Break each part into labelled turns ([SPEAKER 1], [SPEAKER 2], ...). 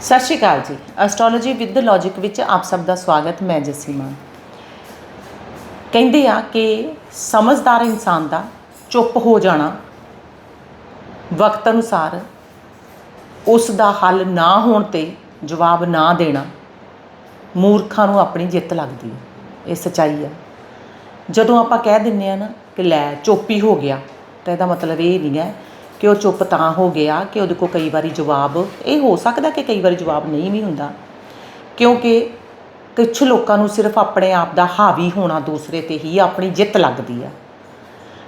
[SPEAKER 1] ਸਤਿ ਸ਼੍ਰੀ ਅਕਾਲ ਜੀ। Astrology with logic ਵਿੱਚ ਆਪ ਸਭ ਦਾ ਸਵਾਗਤ, ਮੈਂ ਜਸੀ ਮਾਨ ਕਹਿੰਦੇ ਆ ਕਿ ਸਮਝਦਾਰ ਇਨਸਾਨ ਦਾ ਚੁੱਪ ਹੋ ਜਾਣਾ ਵਕਤ ਅਨੁਸਾਰ ਉਸ ਦਾ ਹੱਲ ਨਾ ਹੋਣ ਤੇ ਜਵਾਬ ਨਾ ਦੇਣਾ ਮੂਰਖਾਂ ਨੂੰ ਆਪਣੀ ਜਿੱਤ ਲੱਗਦੀ ਹੈ। ਇਹ ਸਚਾਈ ਆ ਜਦੋਂ ਆਪਾਂ ਕਹਿ ਦਿੰਨੇ ਆ ਨਾ ਕਿ ਲੈ ਚੁੱਪ ਹੀ ਹੋ ਗਿਆ, ਤਾਂ ਇਹਦਾ ਮਤਲਬ ਇਹ ਨਹੀਂ ਹੈ ਕਿ ਉਹ ਚੁੱਪ ਤਾਂ ਹੋ ਗਿਆ ਕਿ ਉਹਦੇ ਕੋਲ ਕਈ ਵਾਰੀ ਜਵਾਬ, ਇਹ ਹੋ ਸਕਦਾ ਕਿ ਕਈ ਵਾਰੀ ਜਵਾਬ ਨਹੀਂ ਵੀ ਹੁੰਦਾ। ਕਿਉਂਕਿ ਕੁਝ ਲੋਕਾਂ ਨੂੰ ਸਿਰਫ ਆਪਣੇ ਆਪ ਦਾ ਹਾਵੀ ਹੋਣਾ ਦੂਸਰੇ ਤੇ ਹੀ ਆਪਣੀ ਜਿੱਤ ਲੱਗਦੀ ਆ।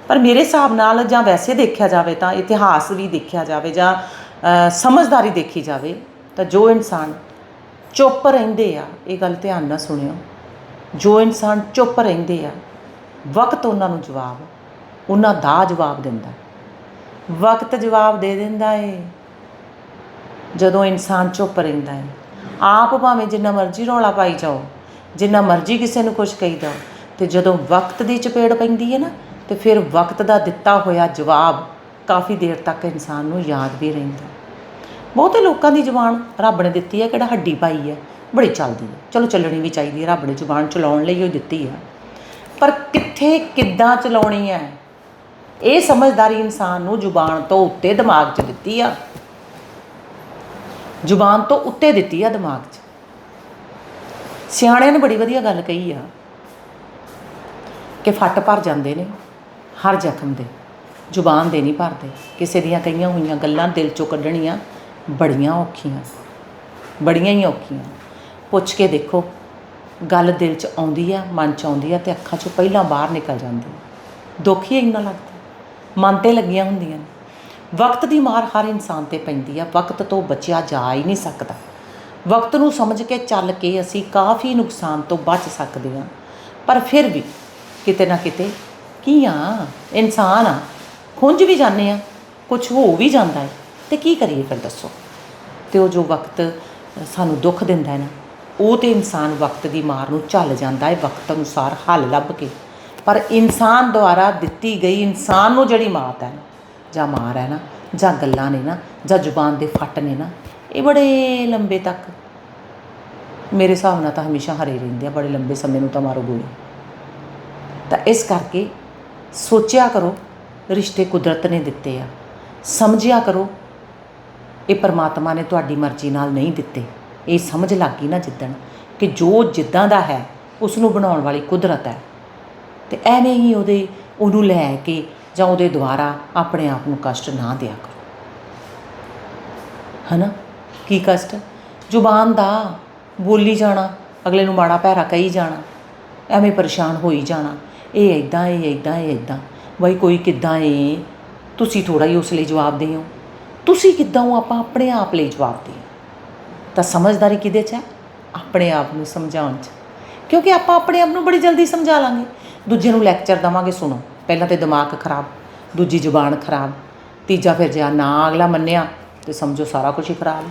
[SPEAKER 1] ਪਰ ਮੇਰੇ ਹਿਸਾਬ ਨਾਲ ਜਾਂ ਵੈਸੇ ਦੇਖਿਆ ਜਾਵੇ ਤਾਂ ਇਤਿਹਾਸ ਵੀ ਦੇਖਿਆ ਜਾਵੇ ਜਾਂ ਸਮਝਦਾਰੀ ਦੇਖੀ ਜਾਵੇ ਤਾਂ ਜੋ ਇਨਸਾਨ ਚੁੱਪ ਰਹਿੰਦੇ ਆ, ਇਹ ਗੱਲ ਧਿਆਨ ਨਾਲ ਸੁਣਿਓ। ਜੋ ਇਨਸਾਨ ਚੁੱਪ ਰਹਿੰਦੇ ਆ, ਵਕਤ ਉਹਨਾਂ ਨੂੰ ਜਵਾਬ, ਉਹਨਾਂ ਦਾ ਜਵਾਬ ਦਿੰਦਾ। ਵਕਤ ਜਵਾਬ ਦੇ ਦਿੰਦਾ ਏ। ਜਦੋਂ ਇਨਸਾਨ ਚੁੱਪ ਰਹਿੰਦਾ ਹੈ ਆਪ ਭਾਵੇਂ ਜਿੰਨਾ ਮਰਜ਼ੀ ਰੌਲਾ ਪਾਈ ਜਾਓ, ਜਿੰਨਾ ਮਰਜ਼ੀ ਕਿਸੇ ਨੂੰ ਕੁਝ ਕਹੀ ਜਾਓ, ਤੇ ਜਦੋਂ ਵਕਤ ਦੀ ਚਪੇੜ ਪੈਂਦੀ ਹੈ ਨਾ, ਤੇ ਫਿਰ ਵਕਤ ਦਾ ਦਿੱਤਾ ਹੋਇਆ ਜਵਾਬ ਕਾਫੀ ਦੇਰ ਤੱਕ ਇਨਸਾਨ ਨੂੰ ਯਾਦ ਵੀ ਰਹਿੰਦਾ। ਬਹੁਤੇ ਲੋਕਾਂ ਦੀ ਜ਼ੁਬਾਨ ਰੱਬ ਨੇ ਦਿੱਤੀ ਹੈ ਕਿਹੜਾ ਹੱਡੀ ਪਾਈ ਹੈ ਬੜੀ ਚੱਲਦੀ ਹੈ ਚਲੋ ਚੱਲਣੀ ਵੀ ਚਾਹੀਦੀ ਹੈ ਰੱਬ ਨੇ ਜ਼ੁਬਾਨ ਚਲਾਉਣ ਲਈ ਉਹ ਦਿੱਤੀ ਹੈ ਪਰ ਕਿੱਥੇ ਕਿੱਦਾਂ ਚਲਾਉਣੀ ਹੈ ਇਹ ਸਮਝਦਾਰੀ ਇਨਸਾਨ ਨੂੰ ਜ਼ੁਬਾਨ ਤੋਂ ਉੱਤੇ ਦਿਮਾਗ 'ਚ ਦਿੱਤੀ ਆ। ਜ਼ੁਬਾਨ ਤੋਂ ਉੱਤੇ ਦਿੱਤੀ ਆ ਦਿਮਾਗ 'ਚ। ਸਿਆਣਿਆਂ ਨੇ ਬੜੀ ਵਧੀਆ ਗੱਲ ਕਹੀ ਆ ਕਿ ਫੱਟ ਭਰ ਜਾਂਦੇ ਨੇ, ਹਰ ਜ਼ਖਮ ਦੇ। ਜ਼ੁਬਾਨ ਦੇ ਨਹੀਂ ਭਰਦੇ। ਕਿਸੇ ਦੀਆਂ ਕਹੀਆਂ ਹੋਈਆਂ ਗੱਲਾਂ ਦਿਲ 'ਚੋਂ ਕੱਢਣੀਆਂ ਬੜੀਆਂ ਔਖੀਆਂ, ਬੜੀਆਂ ਹੀ ਔਖੀਆਂ। ਪੁੱਛ ਕੇ ਦੇਖੋ, ਗੱਲ ਦਿਲ 'ਚ ਆਉਂਦੀ ਆ, ਮਨ 'ਚ ਆਉਂਦੀ ਆ ਤੇ ਅੱਖਾਂ 'ਚੋਂ ਪਹਿਲਾਂ ਬਾਹਰ ਨਿਕਲ ਜਾਂਦੀ ਦੁੱਖ ਹੀ ਇੰਨਾ ਲੱਗਦਾ। ਮਨ ਤੇ ਲੱਗੀਆਂ ਹੁੰਦੀਆਂ ਨੇ। ਵਕਤ ਦੀ ਮਾਰ ਹਰ ਇਨਸਾਨ ਤੇ ਪੈਂਦੀ ਆ। ਵਕਤ ਤੋਂ ਬਚਿਆ ਜਾ ਹੀ ਨਹੀਂ ਸਕਦਾ। ਵਕਤ ਨੂੰ ਸਮਝ ਕੇ ਚੱਲ ਕੇ ਅਸੀਂ ਕਾਫੀ ਨੁਕਸਾਨ ਤੋਂ ਬਚ ਸਕਦੇ ਹਾਂ। ਪਰ ਫਿਰ ਵੀ ਕਿਤੇ ਨਾ ਕਿਤੇ ਕੀ ਆ? ਇਨਸਾਨ ਆ। ਖੁੰਝ ਵੀ ਜਾਂਦੇ ਆ। ਕੁਝ ਹੋ ਵੀ ਜਾਂਦਾ ਹੈ। ਤੇ ਕੀ ਕਰੀਏ ਫਿਰ ਦੱਸੋ? ਤੇ ਉਹ ਜੋ ਵਕਤ ਸਾਨੂੰ ਦੁੱਖ ਦਿੰਦਾ ਹੈ ਨਾ, ਉਹ ਤੇ ਇਨਸਾਨ ਵਕਤ ਦੀ ਮਾਰ ਨੂੰ ਝੱਲ ਜਾਂਦਾ ਹੈ। ਵਕਤ ਅਨੁਸਾਰ ਹੱਲ ਲੱਭ ਕੇ। ਪਰ ਇਨਸਾਨ ਦੁਆਰਾ ਦਿੱਤੀ ਗਈ, ਇਨਸਾਨ ਨੂੰ ਜਿਹੜੀ ਮਾਤ ਹੈ ਨਾ, ਜਾਂ ਮਾਰ ਹੈ ਨਾ, ਜਾਂ ਗੱਲਾਂ ਨੇ ਨਾ, ਜਾਂ ਜ਼ੁਬਾਨ ਦੇ ਫੱਟ ਨੇ ਨਾ, ਇਹ ਬੜੇ ਲੰਬੇ ਤੱਕ। ਮੇਰੇ ਹਿਸਾਬ ਨਾਲ ਤਾਂ ਹਮੇਸ਼ਾ ਹਰੇ ਰਹਿੰਦੇ ਆ, ਬੜੇ ਲੰਬੇ ਸਮੇਂ ਨੂੰ ਤਾਂ ਮਾਰੋ ਗੋਲੀ। ਤਾਂ ਇਸ ਕਰਕੇ ਸੋਚਿਆ ਕਰੋ, ਰਿਸ਼ਤੇ ਕੁਦਰਤ ਨੇ ਦਿੱਤੇ ਆ। ਸਮਝਿਆ ਕਰੋ, ਇਹ ਪਰਮਾਤਮਾ ਨੇ ਤੁਹਾਡੀ ਮਰਜ਼ੀ ਨਾਲ ਨਹੀਂ ਦਿੱਤੇ। ਇਹ ਸਮਝ ਲੱਗ ਗਈ ਨਾ ਜਿੱਦਣ ਕਿ ਜੋ ਜਿੱਦਾਂ ਦਾ ਹੈ ਉਸ ਨੂੰ ਬਣਾਉਣ ਵਾਲੀ ਕੁਦਰਤ ਹੈ। ਅਤੇ ਐਵੇਂ ਹੀ ਉਹਦੇ, ਉਹਨੂੰ ਲੈ ਕੇ ਜਾਂ ਉਹਦੇ ਦੁਆਰਾ ਆਪਣੇ ਆਪ ਨੂੰ ਕਸ਼ਟ ਨਾ ਦਿਆ ਕਰੋ। ਹਨਾ? ਕੀ ਕਸ਼ਟ? ਜ਼ੁਬਾਨ ਦਾ, ਬੋਲੀ ਜਾਣਾ, ਅਗਲੇ ਨੂੰ ਮਾੜਾ ਭੈਰਾ ਕਹੀ ਜਾਣਾ, ਐਵੇਂ ਪਰੇਸ਼ਾਨ ਹੋਈ ਜਾਣਾ, ਇਹ ਇਦਾਂ ਇਹ ਇਦਾਂ ਇਹ ਇਦਾਂ ਬਈ ਕੋਈ ਕਿੱਦਾਂ ਏ? ਤੁਸੀਂ ਥੋੜਾ ਹੀ ਉਸ ਲਈ ਜਵਾਬ ਦਿਓ ਤੁਸੀਂ ਕਿੱਦਾਂ ਹੋ? ਆਪਾਂ ਆਪਣੇ ਆਪ ਲਈ ਜਵਾਬ ਦੇ ਤਾਂ ਸਮਝਦਾਰੀ ਕਿਹਦੇ 'ਚ ਹੈ? ਆਪਣੇ ਆਪ ਨੂੰ ਸਮਝਾਉਣ 'ਚ। ਕਿਉਂਕਿ ਆਪਾਂ ਆਪਣੇ ਆਪ ਨੂੰ ਬੜੀ ਜਲਦੀ ਸਮਝਾ ਲਾਂਗੇ। ਦੂਜੇ ਨੂੰ ਲੈਕਚਰ ਦਵਾਂਗੇ ਸੁਣੋ। ਪਹਿਲਾਂ ਤੇ ਦਿਮਾਗ ਖਰਾਬ, ਦੂਜੀ ਜ਼ੁਬਾਨ ਖਰਾਬ, ਤੀਜਾ ਫਿਰ ਜੇ ਨਾ ਅਗਲਾ ਮੰਨਿਆ ਤੇ ਸਮਝੋ ਸਾਰਾ ਕੁਝ ਹੀ ਖਰਾਬ।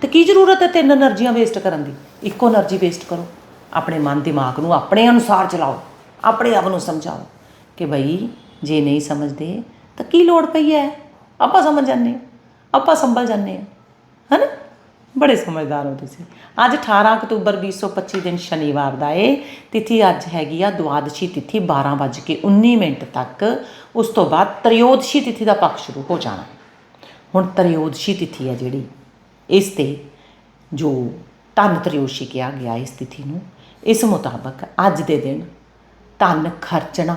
[SPEAKER 1] ਤੇ ਕੀ ਜ਼ਰੂਰਤ ਹੈ ਤਿੰਨ એનર્ਜੀਆਂ ਵੇਸਟ ਕਰਨ ਦੀ? ਇੱਕੋ એનર્ਜੀ ਵੇਸਟ ਕਰੋ। ਆਪਣੇ ਮਨ ਦਿਮਾਗ ਨੂੰ ਆਪਣੇ ਅਨੁਸਾਰ ਚਲਾਓ, ਆਪਣੇ ਆਪ ਨੂੰ ਸਮਝਾਓ ਕਿ ਭਈ ਜੇ ਨਹੀਂ ਸਮਝਦੇ ਤਾਂ ਕੀ ਲੋੜ ਪਈ ਹੈ? ਆਪਾਂ ਸਮਝ ਜਾਂਦੇ ਆਪਾਂ ਸੰਭਲ ਜਾਂਦੇ ਹਾਂ, ਹੈਨਾ? ਬੜੇ ਸਮਝਦਾਰ ਹੋ ਤੁਸੀਂ। ਅੱਜ 18 ਅਕਤੂਬਰ 2025 ਦਿਨ ਸ਼ਨੀਵਾਰ ਦਾ ਏ। ਤਿਥੀ ਅੱਜ ਹੈਗੀ ਆ ਦੁਆਦਸ਼ੀ ਤਿਥੀ 12:19 ਮਿੰਟ ਤੱਕ। ਉਸ ਤੋਂ ਬਾਅਦ ਤ੍ਰਿਯੋਦਸ਼ੀ ਤਿਥੀ ਦਾ ਪੱਖ ਸ਼ੁਰੂ ਹੋ ਜਾਣਾ। ਹੁਣ ਤ੍ਰਿਯੋਦਸ਼ੀ ਤਿਥੀ ਹੈ ਜਿਹੜੀ। ਇਸ ਤੇ ਜੋ ਧਨ ਤ੍ਰਿਯੋਦਸ਼ੀ ਕਿਹਾ ਗਿਆ ਇਸ ਤਿਥੀ ਨੂੰ, ਇਸ ਮੁਤਾਬਕ ਅੱਜ ਦੇ ਦਿਨ ਧਨ ਖਰਚਣਾ,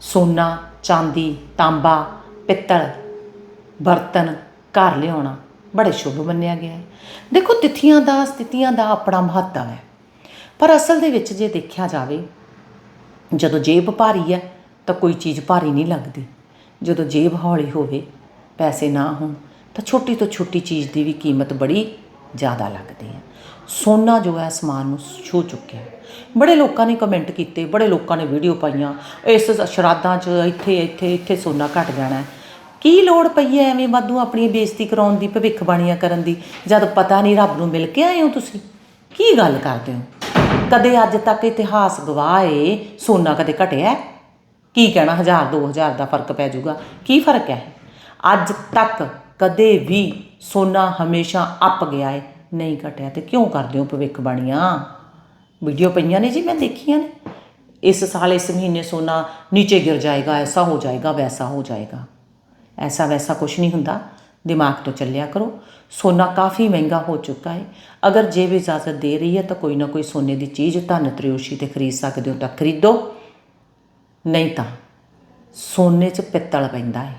[SPEAKER 1] ਸੋਨਾ, ਚਾਂਦੀ, ਤਾਂਬਾ, ਪਿੱਤਲ, ਬਰਤਨ, ਘਰ ਲਿਆਉਣਾ ਬੜੇ ਸ਼ੁਭ ਮੰਨਿਆ ਗਿਆ ਹੈ। ਦੇਖੋ, ਤਿਥੀਆਂ ਦਾ, ਸਥਿਤੀਆਂ ਦਾ ਆਪਣਾ ਮਹੱਤਵ ਹੈ। ਪਰ ਅਸਲ ਦੇ ਵਿੱਚ ਜੇ ਦੇਖਿਆ ਜਾਵੇ, ਜਦੋਂ ਜੇਬ ਭਾਰੀ ਹੈ, ਤਾਂ ਕੋਈ ਚੀਜ਼ ਭਾਰੀ ਨਹੀਂ ਲੱਗਦੀ। ਜਦੋਂ ਜੇਬ ਹੌਲੀ ਹੋਵੇ, ਪੈਸੇ ਨਾ ਹੋਣ, ਤਾਂ ਛੋਟੀ ਤੋਂ ਛੋਟੀ ਚੀਜ਼ ਦੀ ਵੀ ਕੀਮਤ ਬੜੀ ਜ਼ਿਆਦਾ ਲੱਗਦੀ ਹੈ। ਸੋਨਾ ਜੋ ਹੈ ਅਸਮਾਨ ਨੂੰ ਛੂ ਚੁੱਕਿਆ ਬੜੇ ਲੋਕਾਂ ਨੇ ਕਮੈਂਟ ਕੀਤੇ, ਬੜੇ ਲੋਕਾਂ ਨੇ ਵੀਡੀਓ ਪਾਈਆਂ, ਇਸ ਸ਼ਰਾਧਾਂ 'ਚ ਇੱਥੇ ਇੱਥੇ ਇੱਥੇ ਸੋਨਾ ਘਟ ਜਾਣਾ ਕੀ ਲੋੜ ਪਈ ਹੈ ਐਵੇਂ ਵਾਧੂ ਆਪਣੀ ਬੇਇੱਜ਼ਤੀ ਕਰਾਉਣ ਦੀ ਭਵਿੱਖਬਾਣੀਆਂ ਕਰਨ ਦੀ? ਜਦ ਪਤਾ ਨਹੀਂ ਰੱਬ ਨੂੰ ਮਿਲ ਕੇ ਆਏ ਹੋ ਤੁਸੀਂ। ਕੀ ਗੱਲ ਕਰਦੇ ਹੋ? ਕਦੇ ਅੱਜ ਤੱਕ ਇਤਿਹਾਸ ਗਵਾਹ ਏ ਸੋਨਾ ਕਦੇ ਘਟਿਆ? ਕੀ ਕਹਿਣਾ 1000 2000 ਦਾ ਫ਼ਰਕ ਪੈ ਜਾਊਗਾ। ਕੀ ਫ਼ਰਕ ਹੈ ਅੱਜ ਤੱਕ ਕਦੇ ਵੀ ਸੋਨਾ ਹਮੇਸ਼ਾ ਅੱਪ ਗਿਆ ਏ, ਨਹੀਂ ਘਟਿਆ। ਤੇ ਕਿਉਂ ਕਰਦੇ ਹੋ ਭਵਿੱਖਬਾਣੀਆਂ ਵੀਡੀਓ ਪਈਆਂ ਨੇ ਜੀ, ਮੈਂ ਦੇਖੀਆਂ ਨੇ। ਇਸ ਸਾਲ, ਇਸ ਮਹੀਨੇ ਸੋਨਾ ਨੀਚੇ ਗਿਰ ਜਾਏਗਾ, ਐਸਾ ਹੋ ਜਾਏਗਾ, ਵੈਸਾ ਹੋ ਜਾਏਗਾ। ਐਸਾ ਵੈਸਾ ਕੁਝ ਨਹੀਂ ਹੁੰਦਾ। ਦਿਮਾਗ ਤੋਂ ਚੱਲਿਆ ਕਰੋ। ਸੋਨਾ ਕਾਫੀ ਮਹਿੰਗਾ ਹੋ ਚੁੱਕਾ ਹੈ। ਅਗਰ ਜੇ ਵੀ ਇਜਾਜ਼ਤ ਦੇ ਰਹੀ ਹੈ ਤਾਂ ਕੋਈ ਨਾ ਕੋਈ ਸੋਨੇ ਦੀ ਚੀਜ਼ ਧਨ ਤਰਯੋਸ਼ੀ ਤੇ ਖਰੀਦ ਸਕਦੇ ਹੋ ਤਾਂ ਖਰੀਦੋ। ਨਹੀਂ ਤਾਂ ਸੋਨੇ 'ਚ ਪਿੱਤਲ ਪੈਂਦਾ ਹੈ।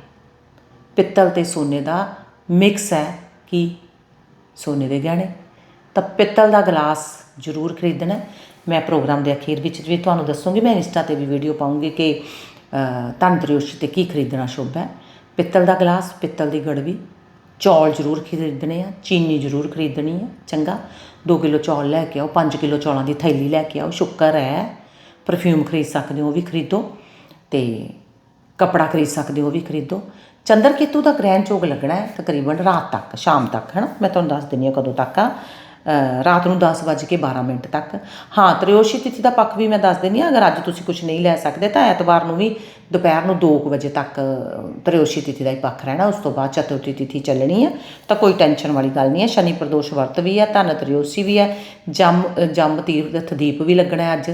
[SPEAKER 1] ਪਿੱਤਲ ਤੇ ਸੋਨੇ ਦਾ ਮਿਕਸ ਹੈ ਕਿ ਸੋਨੇ ਦੇ ਗਹਿਣੇ। ਤਾਂ ਪਿੱਤਲ ਦਾ ਗਲਾਸ ਜ਼ਰੂਰ ਖਰੀਦਣਾ ਮੈਂ ਪ੍ਰੋਗਰਾਮ ਦੇ ਅਖੀਰ ਵਿੱਚ ਵੀ ਤੁਹਾਨੂੰ ਦੱਸੂਗੀ। ਮੈਂ ਇੰਸਟਾ ਤੇ ਵੀ ਵੀਡੀਓ ਪਾਉਂਗੀ ਕਿ ਧਨ ਤਰਯੋਸ਼ੀ ਤੇ ਕੀ ਖਰੀਦਣਾ ਸ਼ੁਭ ਹੈ। ਪਿੱਤਲ ਦਾ ਗਲਾਸ, ਪਿੱਤਲ ਦੀ ਗੜਵੀ। ਚੌਲ ਜ਼ਰੂਰ ਖਰੀਦਣੇ ਆ, ਚੀਨੀ ਜ਼ਰੂਰ ਖਰੀਦਣੀ ਹੈ ਚੰਗਾ। 2 ਕਿਲੋ ਚੌਲ ਲੈ ਕੇ ਆਓ 5 ਕਿਲੋ ਚੌਲਾਂ ਦੀ ਥੈਲੀ ਲੈ ਕੇ ਆਓ, ਸ਼ੁੱਕਰ ਹੈ। ਪਰਫਿਊਮ ਖਰੀਦ ਸਕਦੇ ਹੋ, ਉਹ ਵੀ ਖਰੀਦੋ। ਤੇ ਕਪੜਾ ਖਰੀਦ ਸਕਦੇ ਹੋ, ਉਹ ਵੀ ਖਰੀਦੋ। ਚੰਦਰ ਕੇਤੂ ਦਾ ਗ੍ਰਹਿਣ ਚੋਗ ਲੱਗਣਾ ਹੈ ਤਕਰੀਬਨ ਰਾਤ ਤੱਕ, ਸ਼ਾਮ ਤੱਕ ਹੈ ਨਾ ਮੈਂ ਤੁਹਾਨੂੰ ਦੱਸ ਦਿੰਦੀ ਹਾਂ ਕਦੋਂ ਤੱਕ ਆ। ਰਾਤ ਨੂੰ 10 ਵੱਜ ਕੇ 12 ਮਿੰਟ ਤੱਕ। ਹਾਂ ਤ੍ਰਿਯੋਸ਼ੀ ਤਿਥੀ ਦਾ ਪੱਖ ਵੀ ਮੈਂ ਦੱਸ ਦਿੰਦੀ ਹਾਂ ਅਗਰ ਅੱਜ ਤੁਸੀਂ ਕੁਝ ਨਹੀਂ ਲੈ ਸਕਦੇ ਤਾਂ ਐਤਵਾਰ ਨੂੰ ਵੀ ਦੁਪਹਿਰ ਨੂੰ 2 ਵਜੇ ਤੱਕ ਅ, ਤ੍ਰਿਯੋਸ਼ੀ ਤਿਥੀ ਦਾ ਹੀ ਪੱਖ ਰਹਿਣਾ ਉਸ ਤੋਂ ਬਾਅਦ ਚਤੁਰਥੀ ਤਿਥੀ ਚੱਲਣੀ ਹੈ ਤਾਂ ਕੋਈ ਟੈਨਸ਼ਨ ਵਾਲੀ ਗੱਲ ਨਹੀਂ ਹੈ ਸ਼ਨੀ ਪ੍ਰਦੋਸ਼ ਵਰਤ ਵੀ ਹੈ ਧਨ ਤ੍ਰਿਯੋਸ਼ੀ ਵੀ ਹੈ ਜੰਮ ਜੰਮ ਤੀਰਥ ਦੀਪ ਵੀ ਲੱਗਣਾ ਅੱਜ।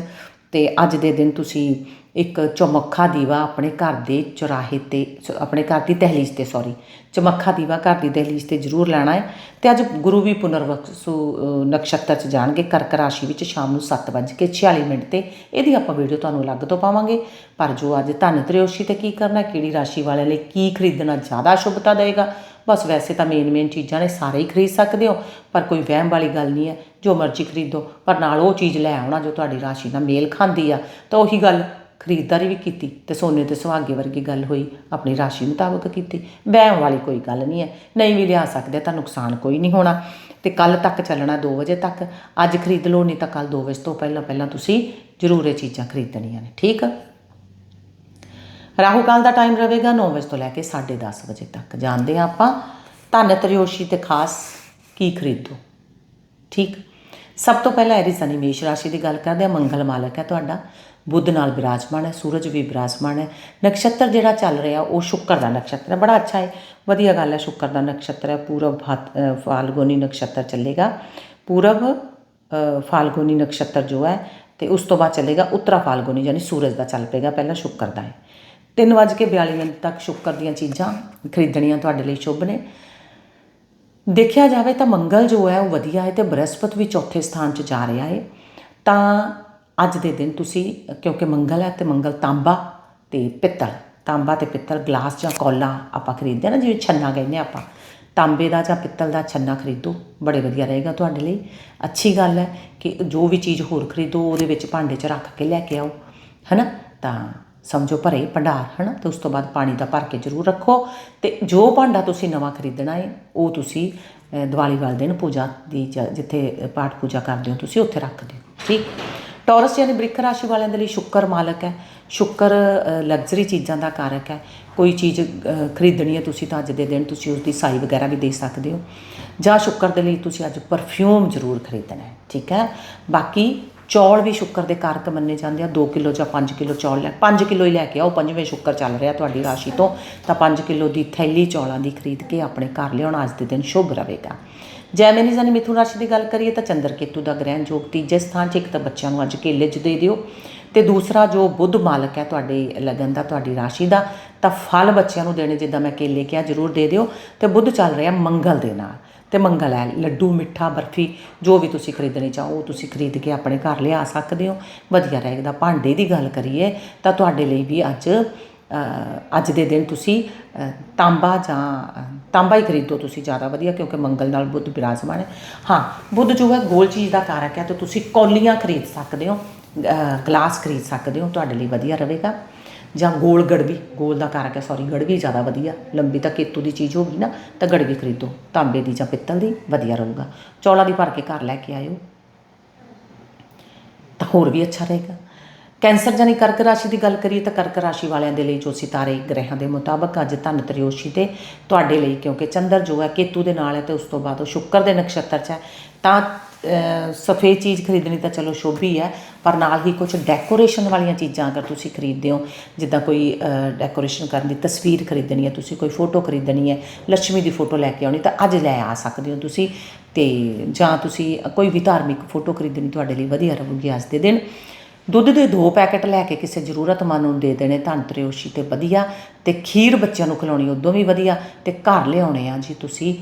[SPEAKER 1] ਅਤੇ ਅੱਜ ਦੇ ਦਿਨ ਤੁਸੀਂ ਇੱਕ ਚਮੱਖਾ ਦੀਵਾ ਆਪਣੇ ਘਰ ਦੇ ਚੁਰਾਹੇ ਤੇ, ਸ- ਆਪਣੇ ਘਰ ਦੀ ਦਹਿਲੀਜ਼ ਤੇ ਸੋਰੀ ਚਮੱਖਾ ਦੀਵਾ ਘਰ ਦੀ ਦਹਿਲੀਜ਼ ਤੇ ਜ਼ਰੂਰ ਲੈਣਾ ਹੈ। ਅਤੇ ਅੱਜ ਗੁਰੂ ਵੀ ਪੁਨਰਵਸੂ ਨਕਸ਼ਤਰ ਚ ਜਾਣਗੇ, ਕਰਕ ਰਾਸ਼ੀ ਵਿੱਚ ਸ਼ਾਮ ਨੂੰ 7:46 ਮਿੰਟ ਤੇ ਇਹਦੀ ਆਪਾਂ ਵੀਡੀਓ ਤੁਹਾਨੂੰ ਅਲੱਗ ਤੋਂ ਪਾਵਾਂਗੇ। ਪਰ ਜੋ ਅੱਜ ਧਨ ਤ੍ਰਿਯੋਸ਼ੀ ਤੇ ਕੀ ਕਰਨਾ, ਕਿਹੜੀ ਰਾਸ਼ੀ ਵਾਲਿਆਂ ਲਈ ਕੀ ਖਰੀਦਣਾ ਜ਼ਿਆਦਾ ਸ਼ੁਭਤਾ ਦੇਵੇਗਾ ਬਸ ਵੈਸੇ ਤਾਂ ਮੇਨ ਮੇਨ ਚੀਜ਼ਾਂ ਨੇ, ਸਾਰੇ ਹੀ ਖਰੀਦ ਸਕਦੇ ਹੋ, ਪਰ ਕੋਈ ਵਹਿਮ ਵਾਲੀ ਗੱਲ ਨਹੀਂ ਹੈ, ਜੋ ਮਰਜ਼ੀ ਖਰੀਦੋ, ਪਰ ਨਾਲ ਉਹ ਚੀਜ਼ ਲੈ ਆਉਣਾ ਜੋ ਤੁਹਾਡੀ ਰਾਸ਼ੀ ਨਾਲ ਮੇਲ ਖਾਂਦੀ ਆ। ਤਾਂ ਉਹੀ ਗੱਲ ਖਰੀਦਦਾਰੀ ਵੀ ਕੀਤੀ ਤੇ ਸੋਨੇ ਤੇ ਸੁਹਾਗੇ ਵਰਗੀ ਗੱਲ ਹੋਈ, ਆਪਣੀ ਰਾਸ਼ੀ ਮੁਤਾਬਕ ਕੀਤੀ। ਵਹਿਮ ਵਾਲੀ ਕੋਈ ਗੱਲ ਨਹੀਂ ਹੈ, ਨਹੀਂ ਵੀ ਲਿਆ ਸਕਦੇ ਤਾਂ ਨੁਕਸਾਨ ਕੋਈ ਨਹੀਂ ਹੋਣਾ। ਤੇ ਕੱਲ ਤੱਕ ਚੱਲਣਾ 2 ਵਜੇ ਤੱਕ, ਅੱਜ ਖਰੀਦ ਲਓ, ਨਹੀਂ ਤਾਂ ਕੱਲ 2 ਵਜੇ ਤੋਂ ਪਹਿਲਾਂ ਪਹਿਲਾਂ ਤੁਸੀਂ ਜ਼ਰੂਰ ਇਹ ਚੀਜ਼ਾਂ ਖਰੀਦਣੀਆਂ ਨੇ, ਠੀਕ? ਆ ਰਾਹੂ ਕਾਲ ਦਾ ਟਾਈਮ ਰਹੇਗਾ 9 ਵਜੇ ਤੋਂ ਲੈ ਕੇ 10:30 ਵਜੇ ਤੱਕ। ਜਾਣਦੇ ਹਾਂ ਆਪਾਂ ਧਨ ਤਰਯੋਸ਼ੀ ਤੇ ਖਾਸ ਕੀ ਖਰੀਦੋ। ਠੀਕ? ਸਭ ਤੋਂ ਪਹਿਲਾਂ ਐਰੀ ਸਨੀ ਮੇਸ਼ ਰਾਸ਼ੀ ਦੀ ਗੱਲ ਕਰਦੇ ਆ ਮੰਗਲ ਮਾਲਕ ਹੈ ਤੁਹਾਡਾ। ਬੁੱਧ ਨਾਲ ਬਿਰਾਜਮਾਨ ਹੈ। ਸੂਰਜ ਵੀ ਬਿਰਾਜਮਾਨ ਹੈ। ਨਕਸ਼ਤਰ ਜਿਹੜਾ ਚੱਲ ਰਿਹਾ ਉਹ ਸ਼ੁੱਕਰ ਦਾ ਨਕਸ਼ਤਰ ਹੈ। ਬੜਾ ਅੱਛਾ ਹੈ। ਵਧੀਆ ਗੱਲ ਹੈ। ਸ਼ੁੱਕਰ ਦਾ ਨਕਸ਼ਤਰ ਹੈ। ਪੂਰਬ ਭਾਤ- ਫਾਲਗੁਨੀ ਨਕਸ਼ਤਰ ਚੱਲੇਗਾ। ਪੂਰਬ ਅ, ਫਾਲਗੁਨੀ ਨਕਸ਼ਤਰ ਜੋ ਹੈ ਤੇ ਉਸ ਤੋਂ ਬਾਅਦ ਚੱਲੇਗਾ ਉੱਤਰਾ ਫਾਲਗੁਨੀ ਯਾਨੀ ਸੂਰਜ ਦਾ ਚੱਲ ਪਏਗਾ। ਪਹਿਲਾਂ ਸ਼ੁੱਕਰ ਦਾ ਹੈ। 3:42 ਮਿੰਟ ਤੱਕ ਸ਼ੁੱਕਰ ਦੀਆਂ ਚੀਜ਼ਾਂ, ਖਰੀਦਣੀਆਂ ਤੁਹਾਡੇ ਲਈ ਸ਼ੁਭ ਨੇ। ਦੇਖਿਆ ਜਾਵੇ ਤਾਂ ਮੰਗਲ ਜੋ ਹੈ ਉਹ ਵਧੀਆ ਹੈ ਤੇ ਬ੍ਰਹਸਪਤ ਵੀ ਚੌਥੇ ਸਥਾਨ 'ਚ ਜਾ ਰਿਹਾ ਹੈ। ਤਾਂ ਅੱਜ ਦੇ ਦਿਨ ਤੁਸੀਂ, ਕਿਉਂਕਿ ਮੰਗਲ ਹੈ ਤੇ ਮੰਗਲ ਤਾਂਬਾ ਤੇ ਪਿੱਤਲ, ਤਾਂਬਾ ਤੇ ਪਿੱਤਲ, ਗਲਾਸ ਜਾਂ ਕੌਲਾ ਆਪਾਂ ਖਰੀਦਦੇ ਹਾਂ ਨਾ, ਜਿਵੇਂ ਛੰਨਾ ਕਹਿੰਦੇ ਹਾਂ ਆਪਾਂ। ਤਾਂਬੇ ਦਾ ਜਾਂ ਪਿੱਤਲ ਦਾ ਛੰਨਾ ਖਰੀਦੋ, ਬੜੇ ਵਧੀਆ ਰਹੇਗਾ ਤੁਹਾਡੇ ਲਈ। ਅੱਛੀ ਗੱਲ ਹੈ ਕਿ ਜੋ ਵੀ ਚੀਜ਼ ਹੋਰ ਖਰੀਦੋ, ਉਹਦੇ ਵਿੱਚ ਭਾਂਡੇ 'ਚ ਰੱਖ ਕੇ ਲੈ ਕੇ ਆਓ, ਹੈਨਾ? ਤਾਂ ਸਮਝੋ ਭਰੇ ਭੰਡਾਰ ਹਨਾ? ਤੇ ਉਸ ਤੋਂ ਬਾਅਦ ਪਾਣੀ ਦਾ ਭਰ ਕੇ ਜ਼ਰੂਰ ਰੱਖੋ। ਤੇ ਜੋ ਭਾਂਡਾ ਤੁਸੀਂ ਨਵਾਂ ਖਰੀਦਣਾ ਹੈ ਉਹ ਤੁਸੀਂ ਅ, ਦੀਵਾਲੀ ਵਾਲੇ ਦਿਨ ਪੂਜਾ ਦੀ ਜ- ਜਿੱਥੇ ਪਾਠ ਪੂਜਾ ਕਰਦੇ ਹੋ ਤੁਸੀਂ ਉੱਥੇ ਰੱਖ ਦਿਓ ਠੀਕ? ਟੌਰਸ ਯਾਨੀ ਬ੍ਰਿਕ ਰਾਸ਼ੀ ਵਾਲਿਆਂ ਦੇ ਲਈ ਸ਼ੁੱਕਰ ਮਾਲਕ ਹੈ। ਸ਼ੁੱਕਰ ਲਗਜ਼ਰੀ ਚੀਜ਼ਾਂ ਦਾ ਕਾਰਕ ਹੈ। ਕੋਈ ਚੀਜ਼ ਖਰੀਦਣੀ ਹੈ ਤੁਸੀਂ ਤਾਂ ਅੱਜ ਦੇ ਦਿਨ ਤੁਸੀਂ ਉਸ ਦੀ ਸਾਈ ਵਗੈਰਾ ਵੀ ਦੇ ਸਕਦੇ ਹੋ। ਜਾਂ ਸ਼ੁੱਕਰ ਦੇ ਲਈ ਤੁਸੀਂ ਅੱਜ ਪਰਫਿਊਮ ਜ਼ਰੂਰ ਖਰੀਦਣਾ ਹੈ ਠੀਕ ਹੈ? ਬਾਕੀ ਚੌਲ ਵੀ ਸ਼ੁੱਕਰ ਦੇ ਕਾਰਕ ਮੰਨੇ ਜਾਂਦੇ ਆ 2 ਕਿਲੋ ਜਾਂ 5 ਕਿਲੋ ਚੌਲ ਲੈ 5 ਕਿਲੋ ਹੀ ਲੈ ਕੇ ਆਓ, ਪੰਜਵੇਂ ਸ਼ੁੱਕਰ ਚੱਲ ਰਿਹਾ ਤੁਹਾਡੀ ਰਾਸ਼ੀ ਤੋਂ, ਤਾਂ 5 ਕਿਲੋ ਦੀ ਥੈਲੀ ਚੌਲਾਂ ਦੀ ਖਰੀਦ ਕੇ ਆਪਣੇ ਘਰ ਲਿਆਉਣਾ ਅੱਜ ਦੇ ਦਿਨ ਸ਼ੁਭ ਰਹੇਗਾ। ਜੈਮਨੀ ਜਾਨੀ ਮਿਥੁਨ ਰਾਸ਼ੀ ਦੀ ਗੱਲ ਕਰੀਏ ਤਾਂ ਚੰਦਰ ਕੇਤੂ ਦਾ ਗ੍ਰਹਿਣ ਯੋਗ ਤੀਜੇ ਸਥਾਨ 'ਚ ਇੱਕ ਤਾਂ ਬੱਚਿਆਂ ਨੂੰ ਅੱਜ ਕੇਲੇ 'ਚ ਦੇ ਦਿਓ ਤੇ ਦੂਸਰਾ ਜੋ ਬੁੱਧ ਮਾਲਕ ਹੈ ਤੁਹਾਡੇ ਲਗਨ ਦਾ, ਤੁਹਾਡੀ ਰਾਸ਼ੀ ਦਾ, ਤਾਂ ਫਲ ਬੱਚਿਆਂ ਨੂੰ ਦੇਣੇ ਜਿੱਦਾਂ ਮੈਂ ਕੇਲੇ ਕਿਹਾ ਜ਼ਰੂਰ ਦੇ ਦਿਓ ਤੇ ਬੁੱਧ ਚੱਲ ਰਿਹਾ ਮੰਗਲ ਦੇ ਨਾਲ। ਅਤੇ ਮੰਗਲ ਹੈ, ਲੱਡੂ, ਮਿੱਠਾ, ਬਰਫੀ, ਜੋ ਵੀ ਤੁਸੀਂ ਖਰੀਦਣੀ ਚਾਹੋ, ਉਹ ਤੁਸੀਂ ਖਰੀਦ ਕੇ ਆਪਣੇ ਘਰ ਲਿਆ ਸਕਦੇ ਹੋ। ਵਧੀਆ ਰਹੇਗਾ ਭਾਂਡੇ ਦੀ ਗੱਲ ਕਰੀਏ, ਤਾਂ ਤੁਹਾਡੇ ਲਈ ਵੀ ਅੱਜ ਅੱਜ ਦੇ ਦਿਨ ਤੁਸੀਂ ਤਾਂਬਾ ਜਾਂ ਤਾਂਬਾ ਹੀ ਖਰੀਦੋ ਤੁਸੀਂ ਜ਼ਿਆਦਾ ਵਧੀਆ, ਕਿਉਂਕਿ ਮੰਗਲ ਨਾਲ ਬੁੱਧ ਬਿਰਾਜਮਾਨ ਹੈ। ਹਾਂ, ਬੁੱਧ ਜੋ ਹੈ, ਗੋਲ ਚੀਜ਼ ਦਾ ਕਾਰਕ ਹੈ, ਤਾਂ ਤੁਸੀਂ ਕੌਲੀਆਂ ਖਰੀਦ ਸਕਦੇ ਹੋ ਗਲਾਸ ਖਰੀਦ ਸਕਦੇ ਹੋ, ਤੁਹਾਡੇ ਲਈ ਵਧੀਆ ਰਹੇਗਾ। ਜਾਂ ਗੋਲ ਗੜਵੀ ਗੋਲ ਦਾ ਕਾਰਕ ਹੈ ਸੌਰੀ ਗੜਵੀ ਜ਼ਿਆਦਾ ਵਧੀਆ। ਲੰਬੀ ਤਾਂ ਕੇਤੂ ਦੀ ਚੀਜ਼ ਹੋਗੀ ਨਾ, ਤਾਂ ਗੜਵੀ ਖਰੀਦੋ। ਤਾਂਬੇ ਦੀ ਜਾਂ ਪਿੱਤਲ ਦੀ, ਵਧੀਆ ਰਹੂਗਾ। ਚੌਲਾਂ ਦੀ ਭਰ ਕੇ ਘਰ ਲੈ ਕੇ ਆਇਓ। ਤਾਂ ਹੋਰ ਵੀ ਅੱਛਾ ਰਹੇਗਾ। ਕੈਂਸਰ ਜਾਨੀ ਕਰਕ ਰਾਸ਼ੀ ਦੀ ਗੱਲ ਕਰੀਏ, ਤਾਂ ਕਰਕ ਰਾਸ਼ੀ ਵਾਲਿਆਂ ਦੇ ਲਈ ਜੋ ਸਿਤਾਰੇ ਗ੍ਰਹਿਾਂ ਦੇ ਮੁਤਾਬਕ ਅੱਜ ਧਨ ਤ੍ਰਿਯੋਸ਼ੀ ਤੇ ਤੁਹਾਡੇ ਲਈ, ਕਿਉਂਕਿ ਚੰਦਰ ਜੋ ਹੈ ਕੇਤੂ ਦੇ ਨਾਲ ਹੈ ਤੇ ਉਸ ਤੋਂ ਬਾਅਦ ਉਹ ਸ਼ੁੱਕਰ ਦੇ ਨਕਸ਼ਤਰ 'ਚ ਹੈ। ਤਾਂ ਸਫੇਦ ਚੀਜ਼ ਖਰੀਦਣੀ ਤਾਂ ਚਲੋ ਸ਼ੁਭ ਹੈ, ਪਰ ਨਾਲ ਹੀ ਕੁਝ ਡੈਕੋਰੇਸ਼ਨ ਵਾਲੀਆਂ ਚੀਜ਼ਾਂ ਅਗਰ ਤੁਸੀਂ ਖਰੀਦਦੇ ਹੋ, ਜਿੱਦਾਂ ਕੋਈ ਡੈਕੋਰੇਸ਼ਨ ਕਰਨ ਦੀ ਤਸਵੀਰ ਖਰੀਦਣੀ ਹੈ, ਤੁਸੀਂ ਕੋਈ ਫੋਟੋ ਖਰੀਦਣੀ ਹੈ ਲక్ష్ਮੀ ਦੀ ਫੋਟੋ ਲੈ ਕੇ ਆਉਣੀ, ਤਾਂ ਅੱਜ ਲੈ ਆ ਸਕਦੇ ਹੋ ਤੁਸੀਂ, ਤੇ ਜਾਂ ਤੁਸੀਂ ਕੋਈ ਵੀ ਧਾਰਮਿਕ ਫੋਟੋ ਖਰੀਦਣੀ ਤੁਹਾਡੇ ਲਈ ਵਧੀਆ ਰਹੂਗੀ ਅੱਜ ਦੇ ਦਿਨ। ਦੁੱਧ ਦੇ ਦੋ ਪੈਕੇਟ ਲੈ ਕੇ ਕਿਸੇ ਜ਼ਰੂਰਤਮੰਦ ਨੂੰ ਦੇ ਦੇਣੇ ਧਨਤਰਯੋਸ਼ੀ ਤੇ ਵਧੀਆ, ਤੇ ਖੀਰ ਬੱਚਿਆਂ ਨੂੰ ਖਿਲਾਉਣੀ ਉਦੋਂ ਵੀ ਵਧੀਆ, ਤੇ ਘਰ ਲਿਆਉਣੇ ਆ ਜੀ ਤੁਸੀਂ